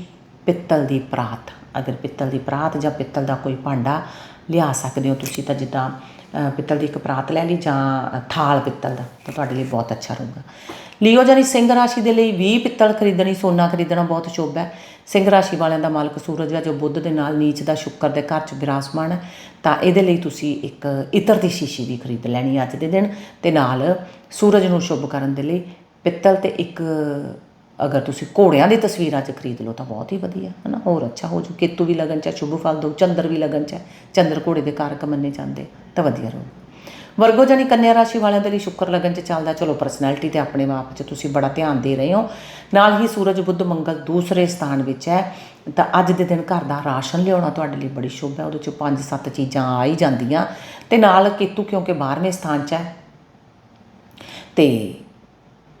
[SPEAKER 1] ਪਿੱਤਲ ਦੀ ਪਰਾਤ। ਅਗਰ ਪਿੱਤਲ ਦੀ ਪਰਾਤ ਜਾਂ ਪਿੱਤਲ ਦਾ ਕੋਈ ਭਾਂਡਾ ਲਿਆ ਸਕਦੇ ਹੋ ਤੁਸੀਂ ਤਾਂ ਜਿੱਦਾਂ ਪਿੱਤਲ ਦੀ ਇੱਕ ਪਰਾਤ ਲੈ ਲਈ ਜਾਂ ਥਾਲ ਪਿੱਤਲ ਦਾ, ਤਾਂ ਤੁਹਾਡੇ ਲਈ ਬਹੁਤ ਅੱਛਾ ਰਹੂਗਾ। ਲਿਓ ਜਾਨੀ ਸਿੰਘ ਰਾਸ਼ੀ ਦੇ ਲਈ 20 ਪਿੱਤਲ ਖਰੀਦਣੀ, ਸੋਨਾ ਖਰੀਦਣਾ ਬਹੁਤ ਸ਼ੁਭ ਹੈ। ਸਿੰਘ ਰਾਸ਼ੀ ਵਾਲਿਆਂ ਦਾ ਮਾਲਕ ਸੂਰਜ ਹੈ, ਜੋ ਬੁੱਧ ਦੇ ਨਾਲ ਨੀਚ ਦਾ ਸ਼ੁੱਕਰ ਦੇ ਘਰ ਚ ਵਿਰਾਜਮਾਨ ਹੈ। ਤਾਂ ਇਹਦੇ ਲਈ ਤੁਸੀਂ ਇੱਕ ਇਤਰ ਦੀ ਸ਼ੀਸ਼ੀ ਵੀ ਖਰੀਦ ਲੈਣੀ ਅੱਜ ਦੇ ਦਿਨ ਤੇ ਨਾਲ ਸੂਰਜ ਨੂੰ ਸ਼ੁਭ ਕਰਨ ਦੇ ਲਈ ਪਿੱਤਲ ਤੇ ਇੱਕ ਅਗਰ ਤੁਸੀਂ ਘੋੜਿਆਂ ਦੀ ਤਸਵੀਰ ਅੱਜ ਖਰੀਦ ਲਓ ਤਾਂ ਬਹੁਤ ਹੀ ਵਧੀਆ ਹੈ ਨਾ ਹੋਰ ਅੱਛਾ ਹੋ ਜੂ। ਕੇਤੂ ਵੀ ਲਗਨ ਚ ਹੈ, ਸ਼ੁਭ ਫਲ ਦੋ ਚੰਦਰ ਵੀ ਲਗਨ ਚ ਹੈ, ਚੰਦਰ ਘੋੜੇ ਦੇ ਕਾਰਕ ਮੰਨੇ ਜਾਂਦੇ ਤਾਂ ਵਧੀਆ ਰਹੂ। ਵਰਗੋ ਜਾਨੀ ਕੰਨਿਆ ਰਾਸ਼ੀ ਵਾਲਿਆਂ ਦੇ ਲਈ ਸ਼ੁਕਰ ਲਗਨ ਚ ਚੱਲਦਾ। ਚਲੋ ਪਰਸਨੈਲਿਟੀ ਤੇ ਆਪਣੇ ਆਪ ਚ ਤੁਸੀਂ ਬੜਾ ਧਿਆਨ ਦੇ ਰਹੇ ਹੋ। ਨਾਲ ਹੀ ਸੂਰਜ ਬੁੱਧ ਮੰਗਲ ਦੂਸਰੇ ਸਥਾਨ ਵਿੱਚ ਹੈ। ਤਾਂ ਅੱਜ ਦੇ ਦਿਨ ਘਰ ਦਾ ਰਾਸ਼ਨ ਲਿਆਉਣਾ ਤੁਹਾਡੇ ਲਈ ਬੜੀ ਸ਼ੁਭ ਹੈ। ਉਹਦੇ ਚ ਪੰਜ ਸੱਤ ਚੀਜ਼ਾਂ ਆ ਹੀ ਜਾਂਦੀਆਂ। ਤੇ ਨਾਲ ਕੇਤੂ ਕਿਉਂਕਿ ਬਾਹਰਵੇਂ ਸਥਾਨ ਚ ਹੈ। ਤੇ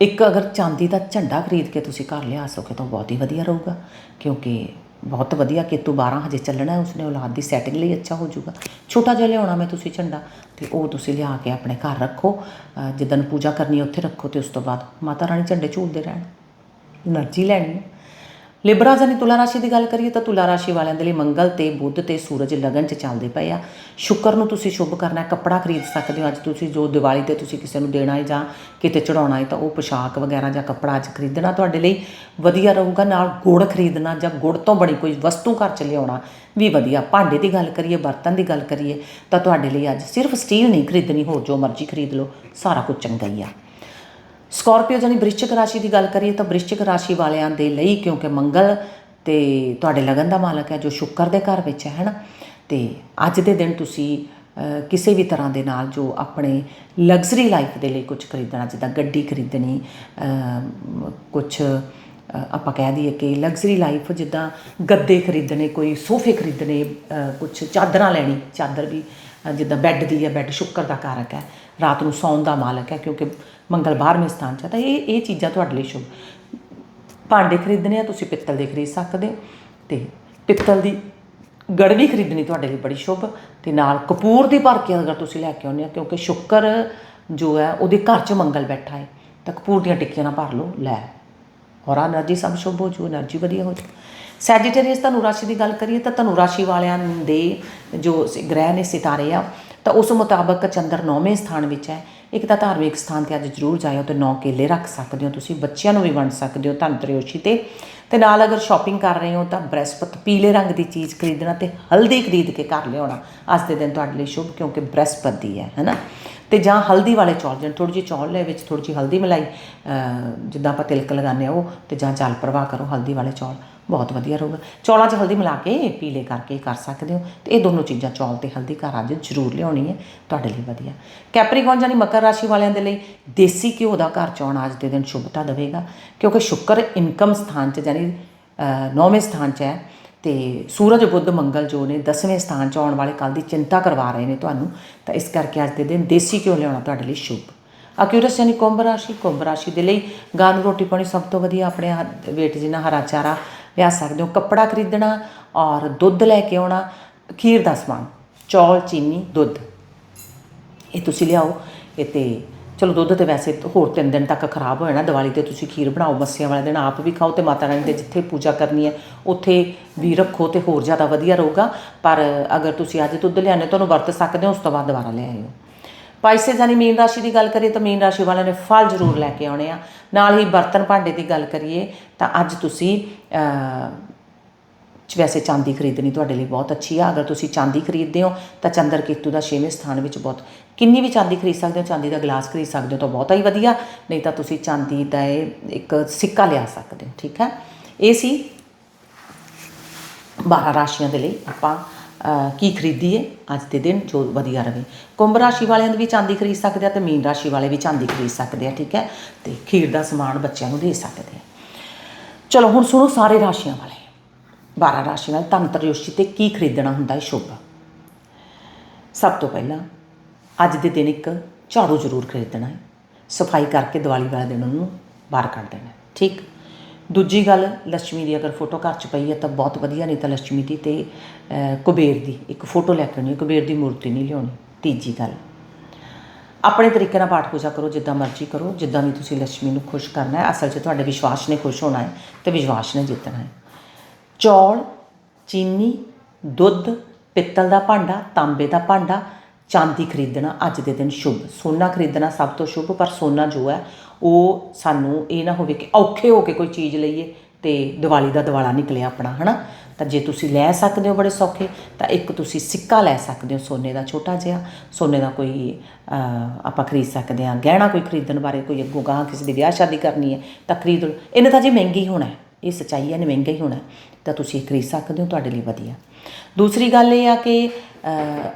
[SPEAKER 1] ਇੱਕ ਅਗਰ ਚਾਂਦੀ ਦਾ ਝੰਡਾ ਖਰੀਦ ਕੇ ਤੁਸੀਂ ਘਰ ਲਿਆ ਸਕੋ ਤਾਂ ਬਹੁਤ ਹੀ ਵਧੀਆ ਰਹੂਗਾ ਕਿਉਂਕਿ ਬਹੁਤ ਵਧੀਆ ਕੇਤੂ 12 ਹਜੇ ਚੱਲਣਾ ਉਸਨੇ ਔਲਾਦ ਦੀ ਸੈਟਿੰਗ ਲਈ ਅੱਛਾ ਹੋ ਜਾਊਗਾ। ਛੋਟਾ ਜਿਹਾ ਲਿਆਉਣਾ ਮੈਂ ਤੁਸੀਂ ਝੰਡਾ ਤੇ ਉਹ ਤੁਸੀਂ ਲਿਆ ਕੇ ਆਪਣੇ ਘਰ ਰੱਖੋ। ਜਿੱਦਨ ਪੂਜਾ ਕਰਨੀ ਉੱਥੇ ਰੱਖੋ ਤੇ ਉਸ ਤੋਂ ਬਾਅਦ ਮਾਤਾ ਰਾਣੀ ਝੰਡੇ ਝੂਲਦੇ ਰਹਿਣ। એનર્ਜੀ ਲੈਣੀ ਲਿਬਰਾ ਜਾਨੀ ਤੁਲਾ ਰਾਸ਼ੀ ਦੀ ਗੱਲ ਕਰੀਏ ਤਾਂ ਤੁਲਾ ਰਾਸ਼ੀ ਵਾਲਿਆਂ ਦੇ ਲਈ ਮੰਗਲ ਤੇ ਬੁੱਧ ਤੇ ਸੂਰਜ ਲਗਨ ਚ ਚੱਲਦੇ ਪਏ ਆ। ਸ਼ੁਕਰ ਨੂੰ ਤੁਸੀਂ ਸ਼ੁਭ ਕਰਨਾ ਹੈ, ਕੱਪੜਾ ਖਰੀਦ ਸਕਦੇ ਹੋ। ਅੱਜ ਤੁਸੀਂ ਜੋ ਦੀਵਾਲੀ ਤੇ ਤੁਸੀਂ ਕਿਸੇ ਨੂੰ ਦੇਣਾ ਹੈ ਜਾਂ ਕਿਤੇ ਚੜਾਉਣਾ ਹੈ ਤਾਂ ਉਹ ਪੋਸ਼ਾਕ ਵਗੈਰਾ ਜਾਂ ਕੱਪੜਾ ਅੱਜ ਖਰੀਦਣਾ ਤੁਹਾਡੇ ਲਈ ਵਧੀਆ ਰਹੂਗਾ। ਨਾਲ ਗੁੜ ਖਰੀਦਣਾ ਜਾਂ ਗੁੜ ਤੋਂ ਬਣੀ ਕੋਈ ਵਸਤੂ ਘਰ ਚ ਲਿਆਉਣਾ ਵੀ ਵਧੀਆ। ਭਾਂਡੇ ਦੀ ਗੱਲ ਕਰੀਏ, ਬਰਤਨ ਦੀ ਗੱਲ ਕਰੀਏ ਤਾਂ ਤੁਹਾਡੇ ਲਈ ਅੱਜ ਸਿਰਫ ਸਟੀਲ ਨਹੀਂ ਖਰੀਦਣੀ, ਹੋਰ ਜੋ ਮਰਜ਼ੀ ਖਰੀਦ ਲਓ, ਸਾਰਾ ਕੁਝ ਚੰਗਾ ਹੀ ਆ। ਸਕਾਰਪੀਓ ਜਾਨੀ ਵ੍ਰਿਸ਼ਚਿਕ ਰਾਸ਼ੀ ਦੀ ਗੱਲ ਕਰੀਏ ਤਾਂ ਵ੍ਰਿਸ਼ਚਿਕ ਰਾਸ਼ੀ ਵਾਲਿਆਂ ਦੇ ਲਈ, ਕਿਉਂਕਿ ਮੰਗਲ ਤੇ ਤੁਹਾਡੇ ਲਗਨ ਦਾ ਮਾਲਕ ਹੈ ਜੋ ਸ਼ੁੱਕਰ ਦੇ ਘਰ ਵਿੱਚ ਹੈ, ਹੈਨਾ? ਤੇ ਅੱਜ ਦੇ ਦਿਨ ਤੁਸੀਂ ਕਿਸੇ ਵੀ ਤਰ੍ਹਾਂ ਦੇ ਨਾਲ ਜੋ ਆਪਣੇ ਲਗਜ਼ਰੀ ਲਾਈਫ ਦੇ ਲਈ ਕੁਝ ਖਰੀਦਣਾ, ਜਿੱਦਾਂ ਗੱਡੀ ਖਰੀਦਣੀ ਕੁਝ ਆਪਾਂ ਕਹਿ ਦਈਏ ਕਿ ਲਗਜ਼ਰੀ ਲਾਈਫ ਜਿੱਦਾਂ ਗੱਦੇ ਖਰੀਦਣੇ, ਕੋਈ ਸੋਫੇ ਖਰੀਦਣੇ ਕੁਝ ਚਾਦਰਾਂ ਲੈਣੀ, ਚਾਦਰ ਵੀ ਜਿੱਦਾਂ ਬੈੱਡ ਦੀ ਹੈ ਬੈੱਡ ਸ਼ੁੱਕਰ ਦਾ ਕਾਰਕ ਹੈ, ਰਾਤ ਨੂੰ ਸੌਣ ਦਾ ਮਾਲਕ ਹੈ ਕਿਉਂਕਿ ਮੰਗਲ 12ਵੇਂ ਸਥਾਨ 'ਚ ਹੈ, ਤਾਂ ਇਹ ਇਹ ਚੀਜ਼ਾਂ ਤੁਹਾਡੇ ਲਈ ਸ਼ੁਭ। ਭਾਂਡੇ ਖਰੀਦਣੇ ਆ, ਤੁਸੀਂ ਪਿੱਤਲ ਦੇ ਖਰੀਦ ਸਕਦੇ ਹੋ ਤੇ ਪਿੱਤਲ ਦੀ ਗੜਵੀ ਖਰੀਦਣੀ ਤੁਹਾਡੇ ਲਈ ਬੜੀ ਸ਼ੁਭ ਤੇ ਨਾਲ ਕਪੂਰ ਦੀ ਭਰ ਕੇ ਅਗਰ ਤੁਸੀਂ ਲੈ ਕੇ ਆਉਂਦੇ ਹੋ, ਕਿਉਂਕਿ ਸ਼ੁੱਕਰ ਜੋ ਹੈ, ਉਹਦੇ ਘਰ 'ਚ ਮੰਗਲ ਬੈਠਾ ਹੈ, ਤਾਂ ਕਪੂਰ ਦੀਆਂ ਟਿੱਕੀਆਂ ਨਾਲ ਭਰ ਲਓ, ਲੈ। ਔਰ ਆ એનર્ਜੀ ਸਭ ਸ਼ੁਭ ਹੋ ਜੂ, એનર્ਜੀ ਵਧੀਆ ਹੋ ਜੂ। ਸੈਜੀਟੇਰੀਅਸ ਧਨੂ ਰਾਸ਼ੀ ਦੀ ਗੱਲ ਕਰੀਏ ਤਾਂ ਧਨੂ ਰਾਸ਼ੀ ਵਾਲਿਆਂ ਦੇ ਜੋ ਗ੍ਰਹਿ ਨੇ ਸਿਤਾਰੇ ਆ, ਤਾਂ ਉਸ ਮੁਤਾਬਕ ਚੰਦਰ ਨੌਵੇਂ ਸਥਾਨ ਵਿੱਚ ਹੈ। ਇੱਕ ਤਾਂ ਧਾਰਮਿਕ ਸਥਾਨ ਤੇ ਅੱਜ ਜ਼ਰੂਰ ਜਾਇਓ ਤੇ ਨੌ ਕੇਲੇ ਰੱਖ ਸਕਦੇ ਹੋ ਤੁਸੀਂ, ਬੱਚਿਆਂ ਨੂੰ ਵੀ ਵੰਡ ਸਕਦੇ ਹੋ ਧਨਤਰਯੋਸ਼ੀ ਤੇ। ਤੇ ਨਾਲ ਅਗਰ ਸ਼ਾਪਿੰਗ ਕਰ ਰਹੇ ਹੋ ਤਾਂ ਬ੍ਰੈਸਪਤ ਪੀਲੇ ਰੰਗ ਦੀ ਚੀਜ਼ ਖਰੀਦਣਾ ਤੇ ਹਲਦੀ ਖਰੀਦ ਕੇ ਘਰ ਲਿਆਉਣਾ, ਅੱਜ ਦੇ ਦਿਨ ਤੁਹਾਡੇ ਲਈ ਸ਼ੁਭ ਕਿਉਂਕਿ ਬ੍ਰੈਸਪਤੀ ਹੈ ਹੈਨਾ ਤੇ ਜਾਂ ਹਲਦੀ ਵਾਲੇ ਚੌਲ, ਜਿਵੇਂ ਥੋੜੀ ਜਿਹੀ ਚੌਲ ਲੈ ਵਿੱਚ ਥੋੜੀ ਜਿਹੀ ਹਲਦੀ ਮਿਲਾਈ ਜਿੱਦਾਂ ਆਪਾਂ ਤਿਲਕ ਲਗਾਉਂਦੇ ਆ ਉਹ ਤੇ ਜਾਂ ਜਲ ਪ੍ਰਵਾਹ ਕਰੋ ਹਲਦੀ ਵਾਲੇ ਚੌਲ, ਬਹੁਤ ਵਧੀਆ ਰਹੂਗਾ। ਚੌਲਾਂ 'ਚ ਹਲਦੀ ਮਿਲਾ ਕੇ ਪੀਲੇ ਕਰਕੇ ਕਰ ਸਕਦੇ ਹੋ, ਤੇ ਇਹ ਦੋਨੋਂ ਚੀਜ਼ਾਂ ਚੌਲ ਤੇ ਹਲਦੀ ਘਰ ਅੱਜ ਜ਼ਰੂਰ ਲਿਆਉਣੀ ਹੈ, ਤੁਹਾਡੇ ਲਈ ਵਧੀਆ। ਕੈਪਰੀਕੌਨ ਜਾਨੀ ਮਕਰ ਰਾਸ਼ੀ ਵਾਲਿਆਂ ਦੇ ਲਈ ਦੇਸੀ ਘਿਓ ਦਾ ਘਰ ਚ ਅੱਜ ਦੇ ਦਿਨ ਸ਼ੁਭਤਾ ਦੇਵੇਗਾ, ਕਿਉਂਕਿ ਸ਼ੁੱਕਰ ਇਨਕਮ ਸਥਾਨ 'ਚ ਜਾਨੀ ਨੌਵੇਂ ਸਥਾਨ 'ਚ ਹੈ। ਤੇ ਸੂਰਜ ਬੁੱਧ ਮੰਗਲ ਜੋ ਨੇ 10ਵੇਂ ਸਥਾਨ 'ਚ ਆਉਣ ਵਾਲੇ ਕੱਲ ਦੀ ਚਿੰਤਾ ਕਰਵਾ ਰਹੇ ਨੇ ਤੁਹਾਨੂੰ, ਤਾਂ ਇਸ ਕਰਕੇ ਅੱਜ ਦੇ ਦਿਨ ਦੇਸੀ ਘਿਓ ਲਿਆਉਣਾ ਤੁਹਾਡੇ ਲਈ ਸ਼ੁਭ। ਅਕਿਊਰਸ ਯਾਨੀ ਕੁੰਭ ਰਾਸ਼ੀ ਕੁੰਭ ਰਾਸ਼ੀ ਦੇ ਲਈ ਗਾਂ ਨੂੰ ਰੋਟੀ ਪਾਣੀ ਸਭ ਤੋਂ ਵਧੀਆ ਆਪਣੇ ਹੱਥ- ਵੇਟ ਜਿੰਨਾ ਹਰਾ ਚਾਰਾ ਲਿਆ ਸਕਦੇ ਹੋ। ਕੱਪੜਾ ਖਰੀਦਣਾ ਔਰ ਦੁੱਧ ਲੈ ਕੇ ਆਉਣਾ, ਖੀਰ ਦਾ ਸਮਾਨ, ਚੌਲ, ਚੀਨੀ, ਦੁੱਧ। ਇਹ ਤੁਸੀਂ ਲਿਆਓ, ਇਹ ਤੇ ਚਲੋ ਦੁੱਧ ਤੇ ਵੈਸੇ ਹੋਰ ਤਿੰਨ ਦਿਨ ਤੱਕ ਖਰਾਬ ਹੋ ਜਾਣਾ, ਦੀਵਾਲੀ ਤੇ ਤੁਸੀਂ ਖੀਰ ਬਣਾਓ, ਮੱਸਿਆਂ ਵਾਲੇ ਦਿਨ ਆਪ ਵੀ ਖਾਓ ਤੇ ਮਾਤਾ ਰਾਣੀ ਦੇ ਜਿੱਥੇ ਪੂਜਾ ਕਰਨੀ ਹੈ, ਉੱਥੇ ਵੀ ਰੱਖੋ ਤੇ ਹੋਰ ਜ਼ਿਆਦਾ ਵਧੀਆ ਰਹੂਗਾ। ਪਰ ਅਗਰ ਤੁਸੀਂ ਅੱਜ ਦੁੱਧ ਲਿਆਨੇ ਤੁਹਾਨੂੰ ਵਰਤ ਸਕਦੇ ਹੋ, ਉਸ ਤੋਂ ਬਾਅਦ ਦੁਬਾਰਾ ਲੈ ਆਇਓ। ਪਾਈਸੇ ਜਾਨੀ ਮੀਨ ਰਾਸ਼ੀ ਦੀ ਗੱਲ ਕਰੀਏ ਤਾਂ ਮੀਨ ਰਾਸ਼ੀ ਵਾਲਿਆਂ ਨੇ ਫਲ ਜ਼ਰੂਰ ਲੈ ਕੇ ਆਉਣੇ ਆ। ਨਾਲ ਹੀ ਬਰਤਨ ਭਾਂਡੇ ਦੀ ਗੱਲ ਕਰੀਏ ਤਾਂ ਅੱਜ ਤੁਸੀਂ ਵੈਸੇ ਚਾਂਦੀ ਖਰੀਦਣੀ ਤੁਹਾਡੇ ਲਈ ਬਹੁਤ ਅੱਛੀ ਆ। ਅਗਰ ਤੁਸੀਂ ਚਾਂਦੀ ਖਰੀਦਦੇ ਹੋ, ਤਾਂ ਚੰਦਰ ਕੇਤੂ ਦਾ 6ਵੇਂ ਸਥਾਨ ਵਿੱਚ ਬਹੁਤ, ਕਿੰਨੀ ਵੀ ਚਾਂਦੀ ਖਰੀਦ ਸਕਦੇ ਹੋ, ਚਾਂਦੀ ਦਾ ਗਲਾਸ ਖਰੀਦ ਸਕਦੇ ਹੋ ਤਾਂ ਬਹੁਤਾ ਹੀ ਵਧੀਆ। ਨਹੀਂ ਤਾਂ ਤੁਸੀਂ ਚਾਂਦੀ ਦਾ ਇਹ ਇੱਕ ਸਿੱਕਾ ਲਿਆ ਸਕਦੇ ਹੋ, ਠੀਕ ਹੈ? ਇਹ ਸੀ 12 ਰਾਸ਼ੀਆਂ ਦੇ ਲਈ ਆਪਾਂ ਕੀ ਖਰੀਦੀਏ ਅੱਜ ਦੇ ਦਿਨ, ਜੋ ਵਧੀਆ ਰਹੇ। ਕੁੰਭ ਰਾਸ਼ੀ ਵਾਲਿਆਂ ਦੇ ਵੀ ਚਾਂਦੀ ਖਰੀਦ ਸਕਦੇ ਆ ਤੇ ਮੀਨ ਰਾਸ਼ੀ ਵਾਲੇ ਵੀ ਚਾਂਦੀ ਖਰੀਦ ਸਕਦੇ ਆ, ਠੀਕ ਹੈ? ਤੇ ਖੀਰ ਦਾ ਸਮਾਨ ਬੱਚਿਆਂ ਨੂੰ ਦੇ ਸਕਦੇ ਆ। ਚਲੋ ਹੁਣ ਸੁਣੋ ਸਾਰੇ ਰਾਸ਼ੀਆਂ ਵਾਲੇ। 12 ਰਾਸ਼ੀ ਨਾਲ ਧਨਤਰਯੋਸ਼ੀ ਤੇ ਕੀ ਖਰੀਦਣਾ ਹੁੰਦਾ ਹੈ ਸ਼ੋਭਾ? ਸਭ ਤੋਂ ਪਹਿਲਾਂ ਅੱਜ ਦੇ ਦਿਨ ਇੱਕ ਝਾੜੂ ਜ਼ਰੂਰ ਖਰੀਦਣਾ ਹੈ। ਸਫ਼ਾਈ ਕਰਕੇ ਦੀਵਾਲੀ ਵਾਲੇ ਦਿਨ ਉਹਨੂੰ ਬਾਹਰ ਕੱਢ ਦੇਣਾ ਠੀਕ? ਦੂਜੀ ਗੱਲ ਲక్ష్ਮੀ ਦੀ ਅਗਰ ਫੋਟੋ ਘਰ 'ਚ ਪਈ ਹੈ ਤਾਂ ਬਹੁਤ ਵਧੀਆ, ਨਹੀਂ ਤਾਂ ਲక్ష్ਮੀ ਦੀ ਤੇ ਕੁਬੇਰ ਦੀ ਇੱਕ ਫੋਟੋ ਲੈ ਕੇ ਆਉਣੀ ਕੁਬੇਰ ਦੀ ਮੂਰਤੀ ਨਹੀਂ ਲਿਆਉਣੀ। ਤੀਜੀ ਗੱਲ, ਆਪਣੇ ਤਰੀਕੇ ਨਾਲ ਪਾਠ ਪੂਜਾ ਕਰੋ, ਜਿੱਦਾਂ ਮਰਜ਼ੀ ਕਰੋ, ਜਿੱਦਾਂ ਵੀ ਤੁਸੀਂ ਲక్ష్ਮੀ ਨੂੰ ਖੁਸ਼ ਕਰਨਾ ਹੈ। ਅਸਲ 'ਚ ਤੁਹਾਡੇ ਵਿਸ਼ਵਾਸ ਨੇ ਖੁਸ਼ ਹੋਣਾ ਹੈ ਤੇ ਵਿਸ਼ਵਾਸ ਨੇ ਜਿੱਤਣਾ ਹੈ। ਚੌਲ, ਚੀਨੀ, ਦੁੱਧ, ਪਿੱਤਲ ਦਾ ਭਾਂਡਾ, ਤਾਂਬੇ ਦਾ ਭਾਂਡਾ, ਚਾਂਦੀ ਖਰੀਦਣਾ ਅੱਜ ਦੇ ਦਿਨ ਸ਼ੁਭ। ਸੋਨਾ ਖਰੀਦਣਾ ਸਭ ਤੋਂ ਸ਼ੁਭ, ਪਰ ਸੋਨਾ ਜੋ ਹੈ, ਉਹ ਸਾਨੂੰ ਇਹ ਨਾ ਹੋਵੇ ਕਿ ਔਖੇ ਹੋ ਕੇ ਕੋਈ ਚੀਜ਼ ਲਈਏ ਤੇ ਦੀਵਾਲੀ ਦਾ ਦਿਵਾਲਾ ਨਿਕਲਿਆ ਆਪਣਾ, ਹਨਾ? ਤਾਂ ਜੇ ਤੁਸੀਂ ਲੈ ਸਕਦੇ ਹੋ ਬੜੇ ਸੌਖੇ, ਤਾਂ ਇੱਕ ਤੁਸੀਂ ਸਿੱਕਾ ਲੈ ਸਕਦੇ ਹੋ, ਸੋਨੇ ਦਾ ਛੋਟਾ ਜਿਹਾ। ਸੋਨੇ ਦਾ ਕੋਈ ਆਪਾਂ ਖਰੀਦ ਸਕਦੇ ਹਾਂ। ਗਹਿਣਾ ਕੋਈ ਖਰੀਦਣ ਬਾਰੇ ਕੋਈ ਅੱਗੋਂ ਗਾਂ ਕਿਸੇ ਦੀ ਵਿਆਹ ਸ਼ਾਦੀ ਕਰਨੀ ਹੈ, ਤਾਂ ਖਰੀਦ ਲਓ। ਇਹਨੇ ਤਾਂ ਜੀ ਮਹਿੰਗੀ ਹੋਣਾ ਇਹ ਸੱਚਾਈ ਹੈ ਨੇ ਮਹਿੰਗਾ ਹੀ ਹੋਣਾ ਤਾਂ ਤੁਸੀਂ ਖਰੀਦ ਸਕਦੇ ਹੋ, ਤੁਹਾਡੇ ਲਈ ਵਧੀਆ। ਦੂਸਰੀ ਗੱਲ ਇਹ ਆ ਕਿ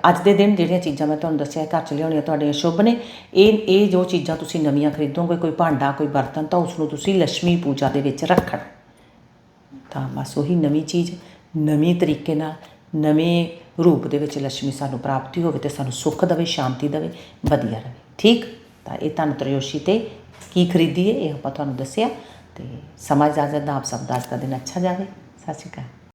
[SPEAKER 1] ਅੱਜ ਦੇ ਦਿਨ ਜਿਹੜੀਆਂ ਚੀਜ਼ਾਂ ਮੈਂ ਤੁਹਾਨੂੰ ਦੱਸਿਆ, ਘਰ ਚ ਲਿਆਉਣੀਆਂ ਤੁਹਾਡੇ ਸ਼ੁਭ ਨੇ, ਇਹ ਇਹ ਜੋ ਚੀਜ਼ਾਂ ਤੁਸੀਂ ਨਵੀਆਂ ਖਰੀਦੋਗੇ, ਕੋਈ ਭਾਂਡਾ, ਕੋਈ ਬਰਤਨ, ਤਾਂ ਉਸ ਨੂੰ ਤੁਸੀਂ ਲక్ష్ਮੀ ਪੂਜਾ ਦੇ ਵਿੱਚ ਰੱਖਣ। ਤਾਂ ਬਸ ਉਹੀ ਨਵੀਂ ਚੀਜ਼, ਨਵੇਂ ਤਰੀਕੇ ਨਾਲ, ਨਵੇਂ ਰੂਪ ਦੇ ਵਿੱਚ ਲక్ష్ਮੀ ਸਾਨੂੰ ਪ੍ਰਾਪਤੀ ਹੋਵੇ ਤੇ ਸਾਨੂੰ ਸੁੱਖ ਦੇਵੇ, ਸ਼ਾਂਤੀ ਦੇਵੇ, ਵਧੀਆ ਰਹੇ। ਠੀਕ? ਤਾਂ ਇਹ ਤੁਹਾਨੂੰ ਤ੍ਰਯੋਸ਼ੀ ਤੇ ਕੀ ਖਰੀਦੀਏ, ਇਹ ਆਪਾਂ ਤੁਹਾਨੂੰ ਦੱਸਿਆ, ਤੇ ਸਮਾਜ ਆਜ਼ਾਦ ਦਾ ਆਪ ਸਭ ਦਾ ਅੱਜ ਦਾ ਦਿਨ ਅੱਛਾ ਜਾਵੇ। ਸਤਿ ਸ਼੍ਰੀ ਅਕਾਲ।